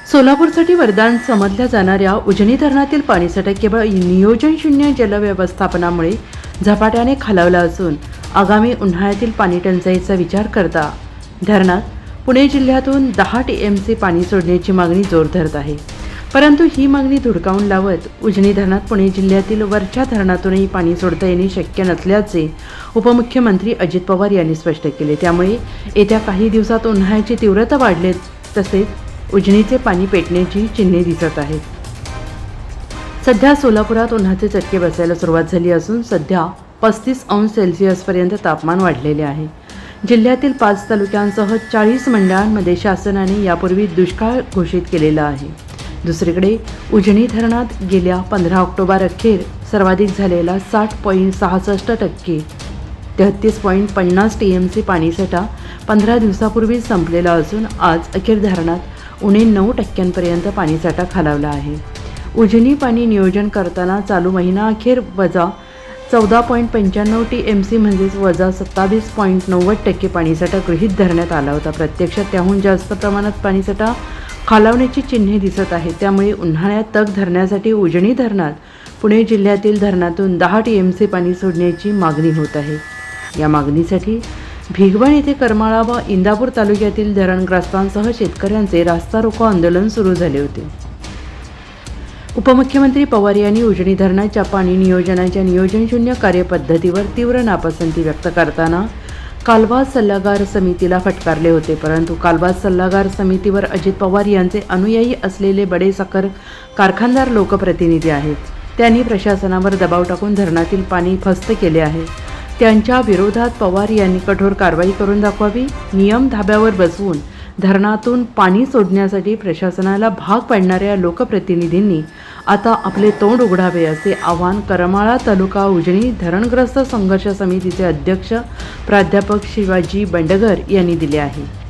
सोलापूरसाठी वरदान समजल्या जाणाऱ्या उजनी धरणातील पाणीसाठा केवळ नियोजनशून्य जलव्यवस्थापनामुळे झपाट्याने खालावला असून आगामी उन्हाळ्यातील पाणी टंचाईचा विचार करता धरणात पुणे जिल्ह्यातून दहा टी एम सी पाणी सोडण्याची मागणी जोर धरत आहे. परंतु ही मागणी धुडकावून लावत उजनी धरणात पुणे जिल्ह्यातील वरच्या धरणातूनही पाणी सोडता येणे शक्य नसल्याचे उपमुख्यमंत्री अजित पवार यांनी स्पष्ट केले. त्यामुळे येत्या काही दिवसात उन्हाळ्याची तीव्रता वाढले तसेच उजनीचे पाणी पेटण्याची चिन्हे दिसत आहेत. सध्या सोलापुरात उन्हाचे चटके बसायला सुरुवात झाली असून सध्या पस्तीस अंश सेल्सिअसपर्यंत तापमान वाढलेले आहे. जिल्ह्यातील पाच तालुक्यांसह चाळीस मंडळांमध्ये शासनाने यापूर्वी दुष्काळ घोषित केलेला आहे. दुसरीकडे उजनी धरणात गेल्या पंधरा ऑक्टोबर अखेर सर्वाधिक झालेला साठ पॉईंट सहासष्ट टक्के तेहत्तीस पॉईंट पन्नास टी एम सी पाणीसाठा पंधरा दिवसापूर्वी संपलेला असून आज अखेर धरणात उणे नऊ टक्क्यांपर्यंत पाणीसाठा खालावला आहे. उजनी पाणी नियोजन करताना चालू महिना अखेर वजा चौदा पॉईंट पंच्याण्णव टी एम सी म्हणजेच वजा सत्तावीस पॉईंट नव्वद टक्के पाणीसाठा गृहीत धरण्यात आला होता. प्रत्यक्षात त्याहून जास्त प्रमाणात पाणीसाठा खालावण्याची चिन्हे दिसत आहेत. त्यामुळे उन्हाळ्यात तग धरण्यासाठी उजनी धरणात पुणे जिल्ह्यातील धरणातून दहा टी एम सी पाणी सोडण्याची मागणी होत आहे. या मागणीसाठी भिगवण येथे करमाळा व इंदापूर तालुक्यातील धरणग्रस्तांसह शेतकऱ्यांचे रास्ता रोको आंदोलन सुरू झाले होते. उपमुख्यमंत्री पवार यांनी उजनी धरणाच्या पाणी नियोजनाच्या नियोजनशून्य कार्यपद्धतीवर तीव्र नापसंती व्यक्त करताना कालवा सल्लागार समितीला फटकारले होते परंतु कालवा सल्लागार समितीवर अजित पवार यांचे अनुयायी असलेले बडे साखर कारखानदार लोकप्रतिनिधी आहेत. त्यांनी प्रशासनावर दबाव टाकून धरणातील पाणी फस्त केले आहे. त्यांच्या विरोधात पवार यांनी कठोर कारवाई करून दाखवावी नियम धाब्यावर बसवून धरणातून पाणी सोडण्यासाठी प्रशासनाला भाग पाडणाऱ्या लोकप्रतिनिधींनी आता आपले तोंड उघडावे असे आवाहन करमाळा तालुका उजनी धरणग्रस्त संघर्ष समितीचे अध्यक्ष प्राध्यापक शिवाजी बंडगर यांनी दिले आहे.